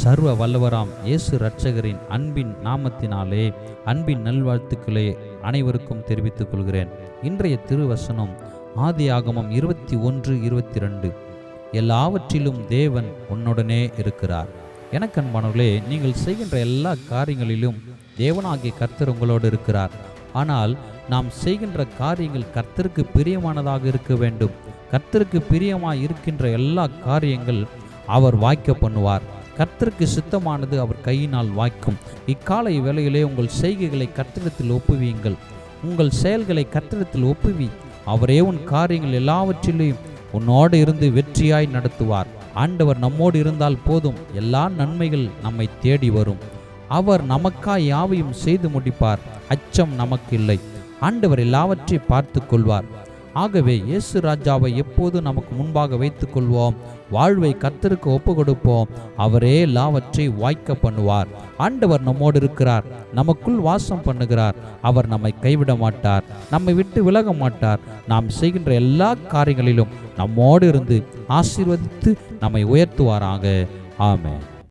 சர்வ வல்லவராம் இயேசு இரட்சகரின் அன்பின் நாமத்தினாலே அன்பின் நல்வாழ்த்துக்களை அனைவருக்கும் தெரிவித்துக் கொள்கிறேன். இன்றைய திருவசனம் ஆதியாகமம் இருபத்தி ஒன்று இருபத்தி ரெண்டு எல்லாவற்றிலும் தேவன் உன்னுடனே இருக்கிறார். எனக்கன்பானவர்களே நீங்கள் செய்கின்ற எல்லா காரியங்களிலும் தேவனாகிய கர்த்தர் உங்களோடு இருக்கிறார். ஆனால் நாம் செய்கின்ற காரியங்கள் கர்த்தருக்கு பிரியமானதாக இருக்க வேண்டும். கர்த்தருக்கு பிரியமாக இருக்கின்ற எல்லா காரியங்கள் அவர் வாய்க்க பண்ணுவார். கர்த்தருக்கு சித்தமானது அவர் கையினால் வாய்க்கும். இக்காலை வேளையிலே உங்கள் செய்கைகளை கர்த்தரத்தில் ஒப்புவியுங்கள். உங்கள் செயல்களை கர்த்தரத்தில் ஒப்புவி. அவரே உன் காரியங்கள் எல்லாவற்றிலையும் உன்னோடு இருந்து வெற்றியாய் நடத்துவார். ஆண்டவர் நம்மோடு இருந்தால் போதும். எல்லா நன்மைகள் நம்மை தேடி வரும். அவர் நமக்காய் யாவையும் செய்து முடிப்பார். அச்சம் நமக்கு இல்லை. ஆண்டவர் எல்லாவற்றையும் பார்த்து கொள்வார் ஆகவே இயேசு ராஜாவை எப்போது நமக்கு முன்பாக வைத்துக் கொள்வோம் வாழ்வை கத்தருக்கு ஒப்பு கொடுப்போம் அவரே எல்லாவற்றை வாய்க்க பண்ணுவார். ஆண்டவர் நம்மோடு இருக்கிறார். நமக்குள் வாசம் பண்ணுகிறார். அவர் நம்மை கைவிட மாட்டார். நம்மை விட்டு விலக மாட்டார். நாம் செய்கின்ற எல்லா காரியங்களிலும் நம்மோடு இருந்து ஆசீர்வதித்து நம்மை உயர்த்துவாராக. ஆமே